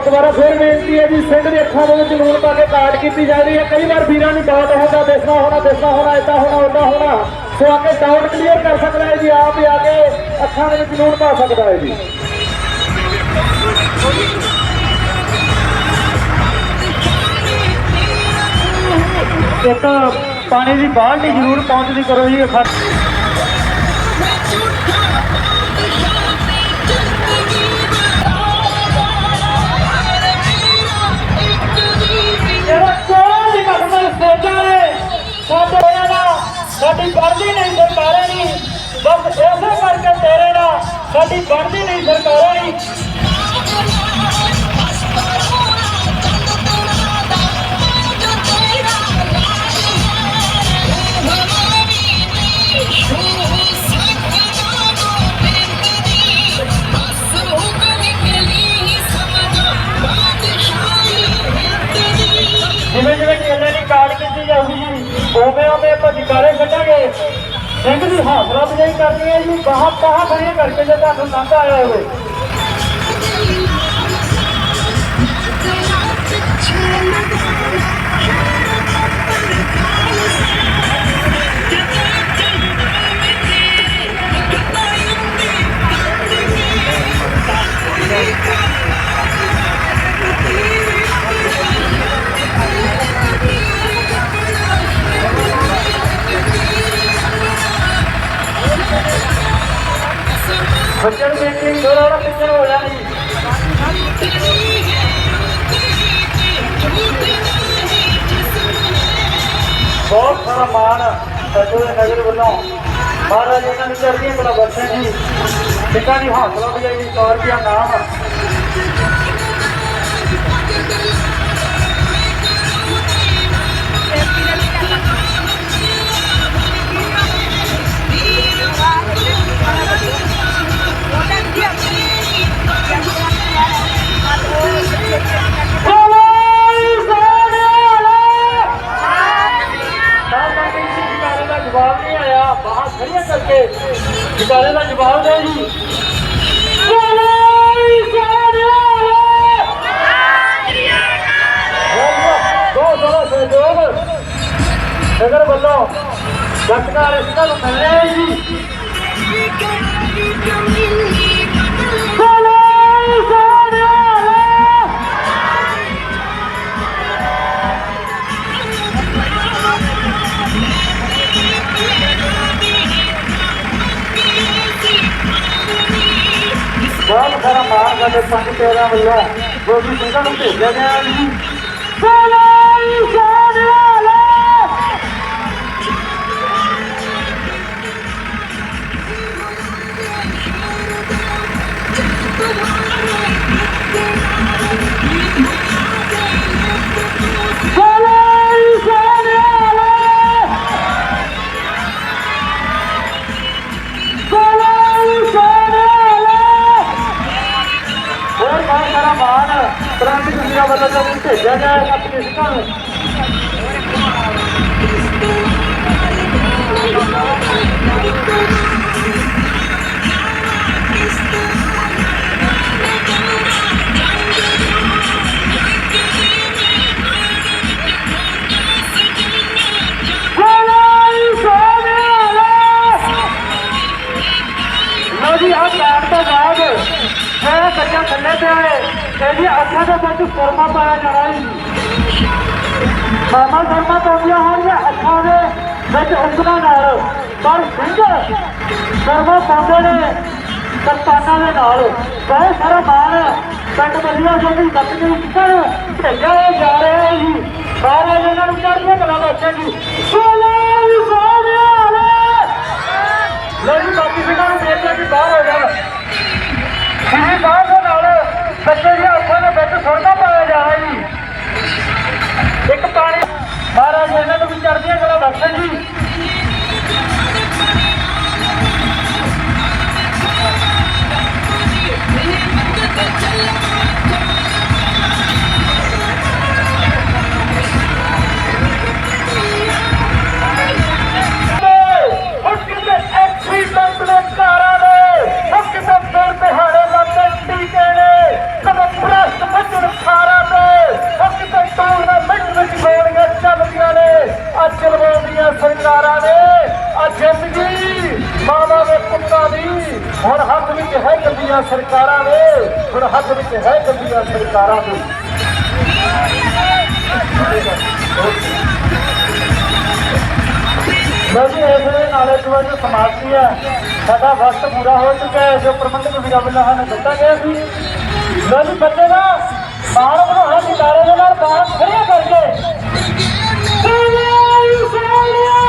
ਸੋ ਦੁਬਾਰਾ ਫਿਰ ਬੇਨਤੀ ਹੈ ਜੀ, ਸਿੰਘ ਦੇ ਅੱਖਾਂ ਦੇ ਵਿੱਚ ਲੂਣ ਪਾ ਕੇ ਕਾਟ ਕੀਤੀ ਜਾ ਰਹੀ ਹੈ। ਕਈ ਵਾਰ ਵੀਰਾਂ ਨੂੰ ਡਾਊਟ ਹੁੰਦਾ ਦਿਸਣਾ ਹੋਣਾ ਦਿਸਣਾ ਹੋਣਾ, ਏਦਾਂ ਹੋਣਾ, ਓਦਾਂ ਹੋਣਾ। ਸੋ ਆ ਕੇ ਡਾਊਟ ਕਲੀਅਰ ਕਰ ਸਕਦਾ ਹੈ ਜੀ, ਆਪ ਹੀ ਆ ਕੇ ਅੱਖਾਂ ਦੇ ਵਿੱਚ ਲੂਣ ਪਾ ਸਕਦਾ ਹੈ ਜੀ। ਇੱਕ ਪਾਣੀ ਦੀ ਬਾਲਟੀ ਜ਼ਰੂਰ ਪਹੁੰਚਦੀ ਕਰੋ ਜੀ ਬਣਦੀ ਨਹੀਂ ਸਰਕਾਰਾਂ ਬਸ ਇਸੇ ਕਰਕੇ ਤੇਰੇ ਨਾਲ ਸਾਡੀ ਬਣਦੀ ਨਹੀਂ ਸਰਕਾਰਾਂ ਨਹੀਂ ਸਿੰਘ ਦੀ ਹੌਸਲਾ ਅਫਜ਼ਾਈ ਕਰਨੀ ਹੈ ਜੀ। ਬਾਹਾਂ ਬਾਹਾਂ ਖੜੀਆਂ ਕਰਕੇ ਜੇ ਤੁਹਾਨੂੰ ਨੰਦ ਆਇਆ ਹੋਵੇ। ਬੱਚੇ ਨੂੰ ਦੇਖ ਕੇ ਹੋ ਜਾਣੀ ਬਹੁਤ ਸਾਰਾ ਮਾਣ ਸੱਜੋ ਦੇ ਨਗਰ ਵੱਲੋਂ। ਮਹਾਰਾਜ ਇਹਨਾਂ ਨੂੰ ਚੜ੍ਹਦੀਆਂ ਕਲਾ ਬਖਸ਼ਣ ਜੀ। ਸਿੱਖਾਂ ਦੀ ਹੌਸਲਾ ਅਫਜ਼ਾਈ ਦੀ ਤੌਰ ਤੇ ਨਾਮ। ਨਗਰ ਵੱਲੋਂ ਗੱਤਕਾਰ ਇਸ ਨੂੰ ਮਿਲ ਰਿਹਾ ਜੀ। ਬਹੁਤ ਸਾਰਾ ਮਾਣ ਸਾਡੇ ਪੰਜ ਤੇਰਾਂ ਵੱਲੋਂ ਜੋ ਵੀ ਸਿੰਘਾਂ ਨੂੰ ਭੇਜਿਆ ਗਿਆ ਜੀ। ਸਲਾਈ ਸੋਨਿਆਲਾ Thank you. ਆਏ ਅੱਖਾਂ ਦੇ ਵਿੱਚ ਸੁਰਮਾ ਪਾਇਆ ਜਾਣਾ ਜੀ। ਮਾਮਾ ਸੁਰਮਾ ਪਾਉਂਦੀਆਂ ਹੋਣਗੀਆਂ ਅੱਖਾਂ ਦੇ ਵਿੱਚ ਉਂਗਲਾਂ ਨਾਲ। ਪਰ ਸਿੰਘ ਸੁਰਮਾ ਪਾਉਂਦੇ ਨੇ ਕਰਤਾਨਾ ਦੇ ਨਾਲ। ਬਹੁਤ ਸਾਰਾ ਮਾਣ ਪਿੰਡ ਬੱਲੀਆਂ ਸਿੰਘ ਦੀ ਬੱਤੀ ਭੇਜਿਆ ਜਾ ਰਿਹਾ ਹੈ ਜੀ ਮਹਾਰਾਜ ਇਹਨਾਂ ਨੂੰ ਚੜ੍ਹਦੀਆਂ ਕਲਾ ਬਖਸ਼ੇ ਜੀ ਸੋਲੇ ਸੋਨਿਆਲੇ ਲੋ ਜੀ, ਬਾਕੀ ਸਿੰਘਾਂ ਨੂੰ ਬੇਨਤੀ ਕਿ ਬਾਹਰ ਹੋ ਜਾਣਾ। ਸਰਕਾਰਾਂ ਦੇ ਹੁਣ ਹੱਥ ਵਿੱਚ ਹੈ ਗੱਡੀਆਂ ਸਰਕਾਰਾਂ ਦੇ ਲਓ ਜੀ ਇਸ ਦੇ ਨਾਲ ਇੱਕ ਵਾਰ ਸਮਾਪਤੀ ਹੈ, ਸਾਡਾ ਵਕਤ ਪੂਰਾ ਹੋ ਚੁੱਕਾ ਹੈ, ਜੋ ਪ੍ਰਬੰਧਕ ਵੀਰਾਂ ਵੱਲੋਂ ਸਾਨੂੰ ਦਿੱਤਾ ਗਿਆ ਸੀ। ਲਓ ਜੀ ਬੱਚੇ ਦਾ ਬਾਹਰ ਬਣਾਉਣਾ ਸਿਤਾਰੇ ਦੇ ਨਾਲ ਬਾਹਰ ਖੜੀਆਂ ਕਰਕੇ। ਸੰਗਤ